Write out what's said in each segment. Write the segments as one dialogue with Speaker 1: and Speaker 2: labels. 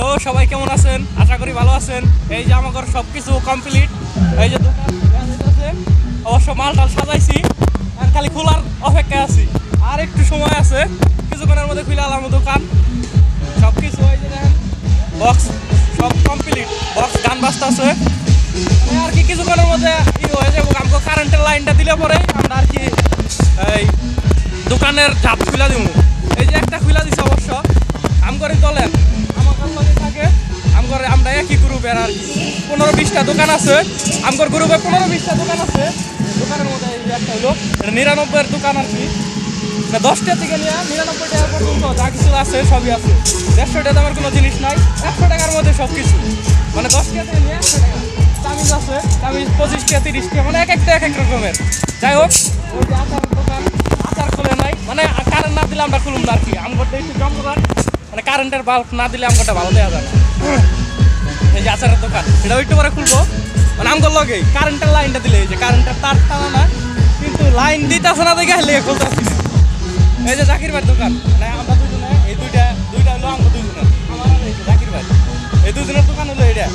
Speaker 1: Hello, সবাই কেমন আছেন? আশা করি ভালো আছেন। এই যে আমাদের সব কিছু কমপ্লিট এই যে দোকান অবশ্য মাল টাল সাজাইছি, আর খালি খোলার অপেক্ষায় আছি। আর একটু সময় আছে, কিছুক্ষণের মধ্যে খুলে আলাম দোকান। সব কিছু এই যে দেখেন বক্স সব কমপ্লিট বক্স গান বাজতে আছে। আর কি কিছুক্ষণের মধ্যে ই হয়ে যাব আমাকে কারেন্টের লাইনটা দিলে পরে আমরা আর কি এই দোকানের ঝাপ খুলে দিব এই যে একটা খুলে দিছে অবশ্য আম করে চলেন আমাদের লগে থাকে, আম আমরা একই গ্রুপের আর পনেরো বিশটা দোকান আছে আমগর গ্রুপে পনেরো বিশটা দোকান আছে। দোকানের মধ্যে একটা হলো নিরানব্বইয়ের দোকান আর কি। দশটা থেকে নিয়ে নিরানব্বই টাকা পর্যন্ত যা কিছু আছে সবই আছে। দেড়শো টাকা দামের কোনো জিনিস নাই, একশো টাকার মধ্যে সব কিছু মানে দশ টাকা থেকে নিয়ে একশো টাকা। তামিজ আছে তামিজ পঁচিশ টাকা তিরিশ টাকা মানে এক একটা, এক এক রকমের। যাই হোক, ওই যে আচার দোকান, আচার খুলে নাই। মানে কারেন্ট না দিলে আমরা খুলুম না আর কি। আমগরটা একটু জমজমাট মানে কারেন্টের বাল্ব না দিলে আমাকে ভালো দেওয়া না। এই যে আচারের দোকান, এটা একটু পরে খুলবো। মানে আমগর লগে কারেন্টের লাইনটা দিলে, এই যে কারেন্টের তার টানা না, কিন্তু লাইন দিতেছে না দেখে হেলে খুলতে আসছি এই যে জাকির ভাইয়ের দোকান মানে আমরা দুজনে, এই দুইটা দুইটা হলো আমরা দুজনের আমার এই যে জাকির ভাই। এই দুজনের দোকান হলো এটা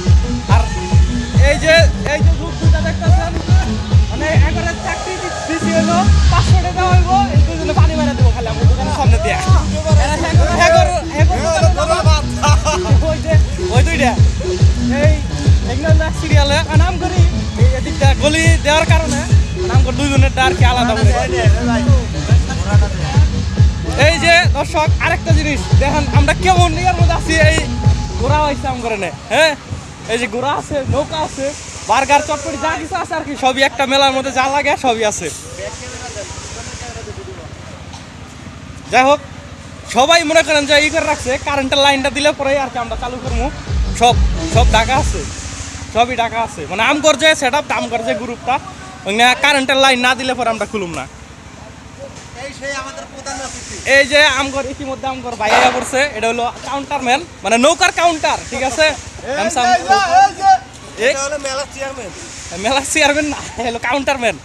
Speaker 1: গলি দেওয়ার কারণে, নাম করে দুইজনের আর কি আলাদা এই যে দর্শক, আরেকটা জিনিস, দেখেন আমরা কেমন ইয়ার মধ্যে আছি, এই ঘোড়া হয়েছে আম করে হ্যাঁ? এই যে ঘোড়া আছে, নৌকা আছে, বার্গার, চটপটি, যা কিছু আছে আর কি, সবই একটা মেলার মধ্যে যা লাগে সবই আছে। যাই হোক, সবাই মনে করেন যে ই করে রাখছে কারেন্টের লাইনটা দিলে পরে আর কি আমরা চালু করব। সব সব ঢাকা আছে। সবই ঢাকা আছে মানে আম কর যে সেট আপ আম কর যে গ্রুপটা ওখানে কারেন্টের লাইন না দিলে পরে আমরা খুলুম না
Speaker 2: এই
Speaker 1: যে আমগর ইতিমধ্যে আমগর বাইয়া করছে এটা হলো কাউন্টার ম্যান মানে নৌকার কাউন্টার ঠিক আছে
Speaker 2: মেলা চেয়ারম্যান
Speaker 1: না হলো কাউন্টার ম্যান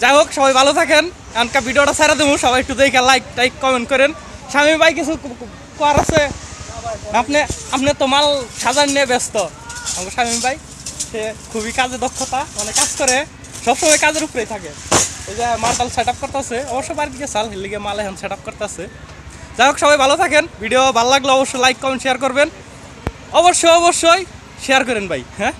Speaker 1: যাই হোক সবাই ভালো থাকেন এখনকার ভিডিওটা ছেড়ে দেবো সবাই একটু দেখে লাইক টাইক কমেন্ট করেন স্বামী ভাই কিছু ক- ক- করার আছে আপনি আপনি তো মাল সাজান নিয়ে ব্যস্ত আমার স্বামী ভাই সে খুবই কাজে দক্ষতা মানে কাজ করে, সবসময় কাজের উপরেই থাকে। এই যে মালটাল সেট আপ করতেছে, অবশ্য বাড়িতে সাল হেলিগে মাল এখন সেট আপ করতেছে। যাই হোক, সবাই ভালো থাকেন। ভিডিও ভালো লাগলে অবশ্যই লাইক কমেন্ট শেয়ার করবেন। অবশ্যই অবশ্যই শেয়ার করেন ভাই হ্যাঁ?